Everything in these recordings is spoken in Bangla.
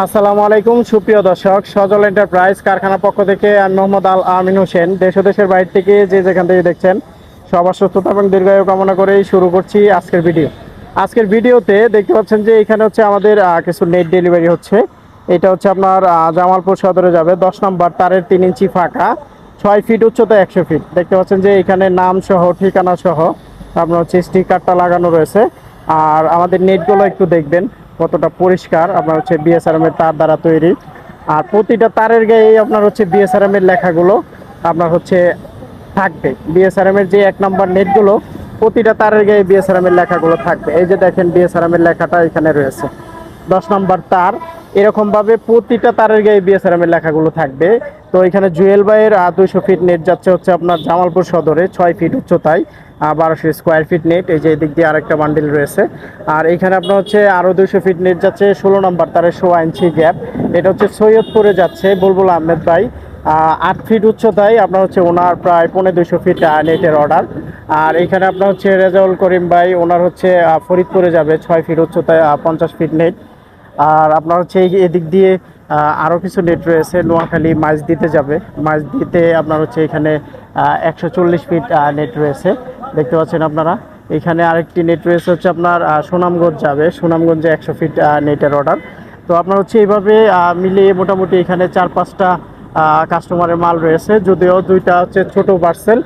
আসসালামু আলাইকুম, সুপ্রিয় দর্শক। সজল এন্টারপ্রাইজ কারখানা পক্ষ থেকে আমি মোহাম্মদ আল আমিন হোসেন। দেশ দেশের বাইরে থেকে যে যেখান থেকে দেখছেন, সবার সুস্থতা এবং দীর্ঘায়ু কামনা করেই শুরু করছি আজকের ভিডিও। আজকের ভিডিওতে দেখতে পাচ্ছেন যে এখানে হচ্ছে আমাদের কিছু নেট ডেলিভারি হচ্ছে। এটা হচ্ছে আপনার জামালপুর সদরে যাবে। দশ নম্বর তারের তিন ইঞ্চি ফাঁকা। ছয় ফিট উচ্চতা একশো ফিট দেখতে পাচ্ছেন যে এখানে নাম সহ, ঠিকানা সহ আপনার হচ্ছে স্টিকারটা লাগানো রয়েছে। আর আমাদের নেটগুলো একটু দেখবেন। কতটা পরিষ্কার, আপনার হচ্ছে বিএসআরএম এর তার দ্বারা তৈরি। আর প্রতিটা তারের গায়ে আপনার হচ্ছে বিএসআরএম এর লেখাগুলো আপনার হচ্ছে থাকবে। বিএসআরএম এর যে এক নম্বর নেটগুলো, প্রতিটা তারের গায়ে বিএসআরএম এর লেখাগুলো থাকবে। এই যে দেখেন বিএসআরএম এর লেখাটা এখানে রয়েছে। দশ নম্বর তার এরকম ভাবে প্রতিটা তারের গায়ে বিএসআরএম এর লেখাগুলো থাকবে। তো এখানে জুয়েল বাইয়ের দুইশো ফিট নেট যাচ্ছে হচ্ছে আপনার জামালপুর সদরে, ছয় ফিট উচ্চতায়। বারোশো স্কোয়ার ফিট নেট এই যে এদিক দিয়ে আরেকটা বান্ডিল রয়েছে। আর এখানে আপনার হচ্ছে আরও দুশো ফিট নেট যাচ্ছে, ষোলো নম্বর তারের সোয়া ইঞ্চি গ্যাপ এটা হচ্ছে সৈয়দপুরে যাচ্ছে বুলবুল আহমেদ ভাই। আট ফিট উচ্চতায় আপনার হচ্ছে ওনার প্রায় পনেরো দুশো ফিট নেটের অর্ডার আর এখানে আপনার হচ্ছে রেজাউল করিম ভাই, ওনার হচ্ছে ফরিদপুরে যাবে ছয় ফিট উচ্চতায় পঞ্চাশ ফিট নেট আর আপনার হচ্ছে এই- এদিক দিয়ে আরও কিছু নেট রয়েছে, নোয়াখালী মাছ দিতে যাবে। মাছ দিতে আপনার হচ্ছে এখানে একশো চল্লিশ ফিট নেট রয়েছে। দেখতে পাচ্ছেন আপনারা। এখানে আরেকটি নেট রয়েছে হচ্ছে আপনার সুনামগঞ্জ যাবে। সুনামগঞ্জে একশো ফিট নেটের অর্ডার তো আপনার হচ্ছে এইভাবে মিলিয়ে মোটামুটি এখানে চার পাঁচটা কাস্টমারের মাল রয়েছে। যদিও দুইটা হচ্ছে ছোট পার্সেল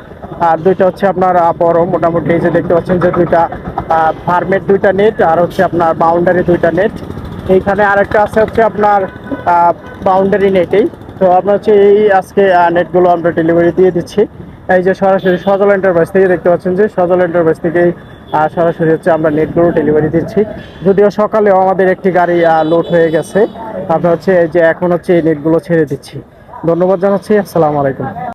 আর দুইটা হচ্ছে আপনার বড়। মোটামুটি এই যে দেখতে পাচ্ছেন যে দুইটা ফার্মের দুইটা নেট আর হচ্ছে আপনার বাউন্ডারি দুইটা নেট এইখানে আরেকটা আছে হচ্ছে আপনার বাউন্ডারি নেটেই তো আপনার হচ্ছে এই আজকে নেটগুলো আমরা ডেলিভারি দিয়ে দিচ্ছি। এই যে সরাসরি সজল এন্টারপ্রাইজ থেকে দেখতে পাচ্ছেন যে সজল এন্টারপ্রাইজ থেকেই সরাসরি হচ্ছে আমরা নেট নেটগুলো ডেলিভারি দিচ্ছি। যদিও সকালেও আমাদের একটি গাড়ি লোড হয়ে গেছে। আমরা হচ্ছে যে এখন হচ্ছে এই নেটগুলো ছেড়ে দিচ্ছি। ধন্যবাদ জানাচ্ছি, আসসালামু আলাইকুম।